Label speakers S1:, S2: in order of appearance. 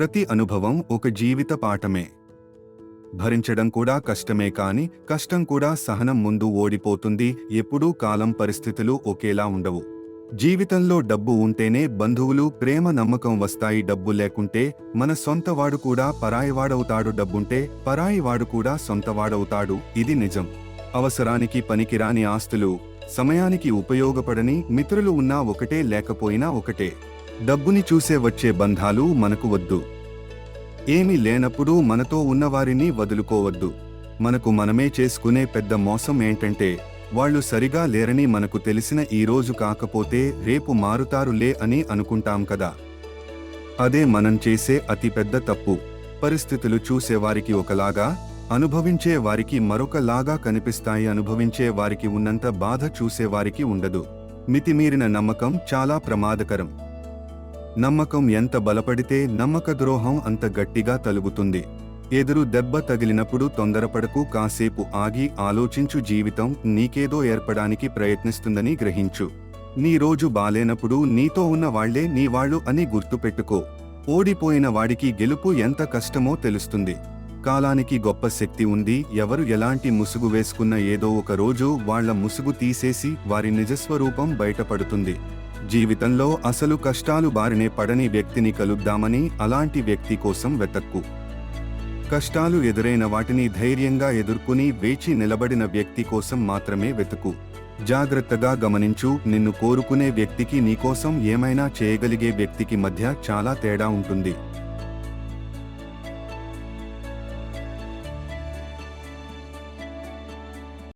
S1: ప్రతి అనుభవం ఒక జీవిత పాఠమే. భరించడం కూడా కష్టమే కాని కష్టం కూడా సహనం ముందు ఓడిపోతుంది ఎప్పుడూ కాలం పరిస్థితులు ఒకేలా ఉండవు. జీవితంలో డబ్బు ఉంటేనే బంధువులు ప్రేమ నమ్మకం వస్తాయి డబ్బు లేకుంటే మన సొంతవాడు కూడా పరాయివాడవుతాడు డబ్బుంటే పరాయివాడు కూడా సొంతవాడవుతాడు ఇది నిజం. అవసరానికి పనికిరాని ఆస్తులు సమయానికి ఉపయోగపడని మిత్రులు ఉన్నా ఒకటే లేకపోయినా ఒకటే. డబ్బుని చూసే వచ్చే బంధాలు మనకు వద్దు. ఏమీ లేనప్పుడు మనతో ఉన్నవారిని వదులుకోవద్దు. మనకు మనమే చేసుకునే పెద్ద మోసం ఏంటంటే వాళ్ళు సరిగా లేరని మనకు తెలిసిన ఈ రోజు కాకపోతే రేపు మారుతారులే అని అనుకుంటాం కదా. అదే మనం చేసే అతిపెద్ద తప్పు. పరిస్థితులు చూసేవారికి ఒకలాగా అనుభవించే వారికి మరొకలాగా కనిపిస్తాయి. అనుభవించే వారికి ఉన్నంత బాధ చూసేవారికి ఉండదు. మితిమీరిన నమ్మకం చాలా ప్రమాదకరం. నమ్మకం ఎంత బలపడితే నమ్మక ద్రోహం అంత గట్టిగా తలుగుతుంది. ఎదురు దెబ్బ తగిలినప్పుడు తొందరపడకు కాసేపు ఆగి ఆలోచించు జీవితం నీకేదో ఏర్పడానికి ప్రయత్నిస్తుందని గ్రహించు. నీ రోజు బాలేనప్పుడు నీతో ఉన్న వాళ్ళే నీ వాళ్ళు అని గుర్తుపెట్టుకో. ఓడిపోయిన వాడికి గెలుపు ఎంత కష్టమో తెలుస్తుంది. కాలానికి గొప్ప శక్తి ఉంది ఎవరు ఎలాంటి ముసుగు వేసుకున్న ఏదో ఒక రోజు వాళ్ళ ముసుగు తీసేసి వారి నిజస్వరూపం బయటపడుతుంది. జీవితంలో అసలు కష్టాలు బారినే పడని వ్యక్తిని కలుద్దామని అలాంటి వ్యక్తి కోసం వెతక్కు. కష్టాలు ఎదురైన వాటిని ధైర్యంగా ఎదుర్కొని వేచి నిలబడిన వ్యక్తి కోసం మాత్రమే వెతుకు జాగ్రత్తగా గమనించు నిన్ను కోరుకునే వ్యక్తికి నీకోసం ఏమైనా చేయగలిగే వ్యక్తికి మధ్య చాలా తేడా ఉంటుంది.